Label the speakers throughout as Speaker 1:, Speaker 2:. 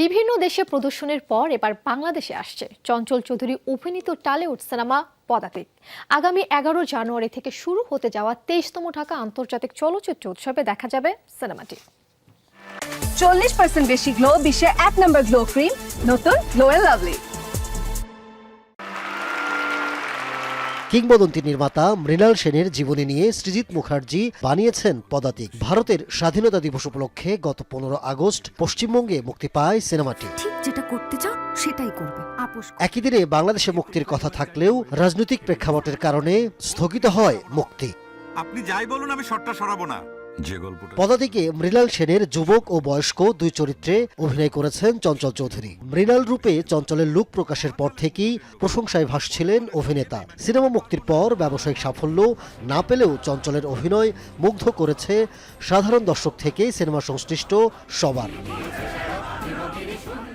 Speaker 1: বিভিন্ন দেশে প্রদর্শনের পর এবার বাংলাদেশে আসছে। চঞ্চল চৌধুরী অভিনীত টালিউড সিনেমা পদাতিক। আগামী এগারো জানুয়ারি থেকে শুরু হতে যাওয়া তেইশতম ঢাকা আন্তর্জাতিক চলচ্চিত্র উৎসবে দেখা যাবে সিনেমাটি।
Speaker 2: চল্লিশ পার্সেন্ট বেশি গ্লো, বিশ্বে এক নম্বর গ্লো ক্রিম নতুন গ্লো লাভলি
Speaker 3: কিংবদন্তি নির্মাতা মৃণাল সেনের জীবনী নিয়ে সৃজিত মুখার্জি বানিয়েছেন পদাতিক। ভারতের স্বাধীনতা দিবস উপলক্ষে গত পনেরো আগস্ট পশ্চিমবঙ্গে মুক্তি পায় সিনেমাটি।
Speaker 4: যেটা করতে চাও সেটাই করবে।
Speaker 3: একই দিনে বাংলাদেশে মুক্তির কথা থাকলেও রাজনৈতিক প্রেক্ষাপটের কারণে স্থগিত হয় মুক্তি।
Speaker 5: আপনি যাই বলুন আমি শটটা সরাবো না। গল্পটা
Speaker 3: পদাতিকে মৃণাল সেনের যুবক ও বয়স্ক দুই চরিত্রে অভিনয় করেছেন চঞ্চল চৌধুরী। মৃণাল রূপে চঞ্চলের লুক প্রকাশের পর থেকেই প্রশংসায় ভাসছিলেন অভিনেতা। সিনেমা মুক্তির পর ব্যবসায়িক সাফল্য না পেলেও চঞ্চলের অভিনয় মুগ্ধ করেছে সাধারণ দর্শক থেকে সিনেমা সংশ্লিষ্ট সবার।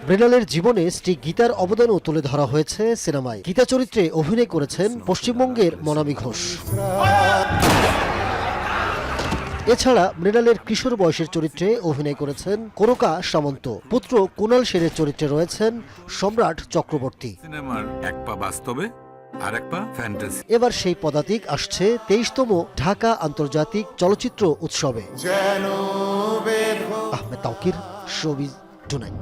Speaker 3: মৃণালের জীবনে স্ত্রী গীতার অবদানও তুলে ধরা হয়েছে সিনেমায়। গীতা চরিত্রে অভিনয় করেছেন পশ্চিমবঙ্গের মনামী ঘোষ। এছাড়া মৃণালের কিশোর বয়সের চরিত্রে অভিনয় করেছেন কোরকা সামন্ত। পুত্র কুণাল সেনের চরিত্রে রয়েছেন সম্রাট চক্রবর্তী।
Speaker 5: সিনেমার এক পা বাস্তবে
Speaker 3: এবার সেই পদাতিক আসছে তেইশতম ঢাকা আন্তর্জাতিক চলচ্চিত্র উৎসবে। Ahmed Tauquir showbiz tonight